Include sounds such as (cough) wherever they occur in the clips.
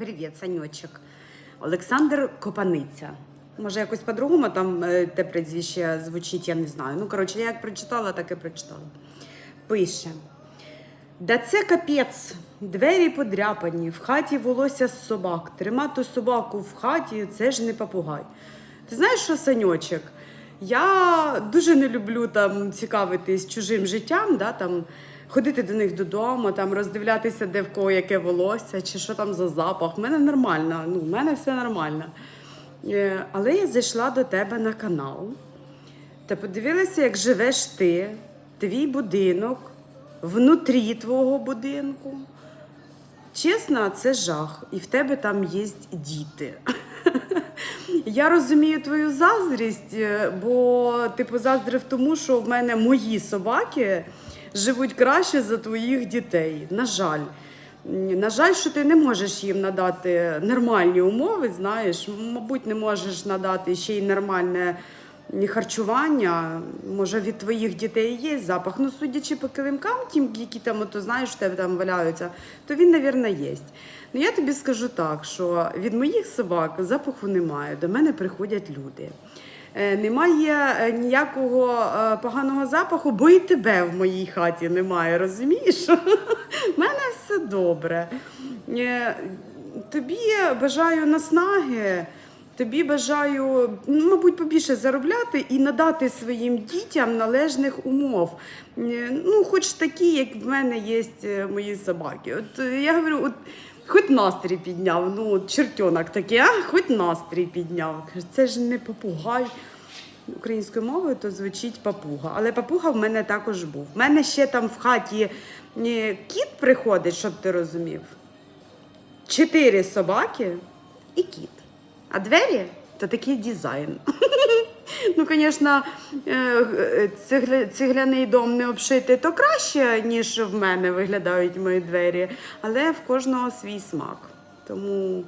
Привіт, Саньочок. Олександр Копаниця. Може, якось по-другому там е, те прізвище звучить, я не знаю. Ну, коротше, я як прочитала, так і прочитала. Пише. Да це капець. Двері подряпані, в хаті волосся з собак. Тримати собаку в хаті це ж не попугай. Ти знаєш що, Саньочок? Я дуже не люблю там цікавитись чужим життям, да, там, ходити до них додому, там, роздивлятися, де в кого яке волосся, чи що там за запах. У мене нормально, ну, в мене все нормально. Е, Але я зайшла до тебе на канал та подивилася, як живеш ти, твій будинок, внутрі твого будинку. Чесно, це жах, і в тебе там є діти. Я розумію твою заздрість, е, бо ти позаздрив тому, що в мене мої собаки живуть краще за твоїх дітей. На жаль. На жаль, що ти не можеш їм надати нормальні умови, знаєш, мабуть, не можеш надати ще й нормальне харчування. Може, від твоїх дітей є запах. Ну, судячи по килимкам, тим, які там, ото, знаєш, в тебе там валяються, то він, мабуть, є. Ну, я тобі скажу так, що від моїх собак запаху немає. До мене приходять люди. Е, Немає е, ніякого е, поганого запаху, бо і тебе в моїй хаті немає, розумієш? У мене все добре. Тобі бажаю наснаги, тобі бажаю, ну, мабуть, побільше заробляти і надати своїм дітям належних умов. Е, Ну, хоч такі, як в мене є е, мої собаки. От е, я говорю, от. Хоч настрій підняв, ну от такий, а хоч настрій підняв. Це ж не попугай. Українською мовою то звучить папуга. Але папуга в мене також був. В мене ще там в хаті кіт приходить, щоб ти розумів. Чотири собаки і кіт. А двері то такий дизайн. (laughs) Ну, звісно, цегляний дом не обшитий, то краще, ніж в мене виглядають мої двері, але в кожного свій смак. Тому,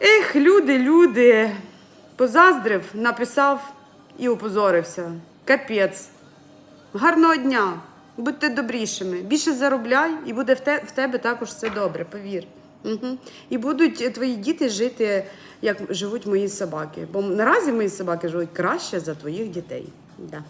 ех, люди, люди, позаздрив, написав і опозорився. Капець. Гарного дня! Будьте добрішими. Більше заробляй, і буде в тебе також все добре, повір. Угу. І будуть е, твої діти жити, як живуть мої собаки. Бо наразі мої собаки живуть краще за твоїх дітей. Да.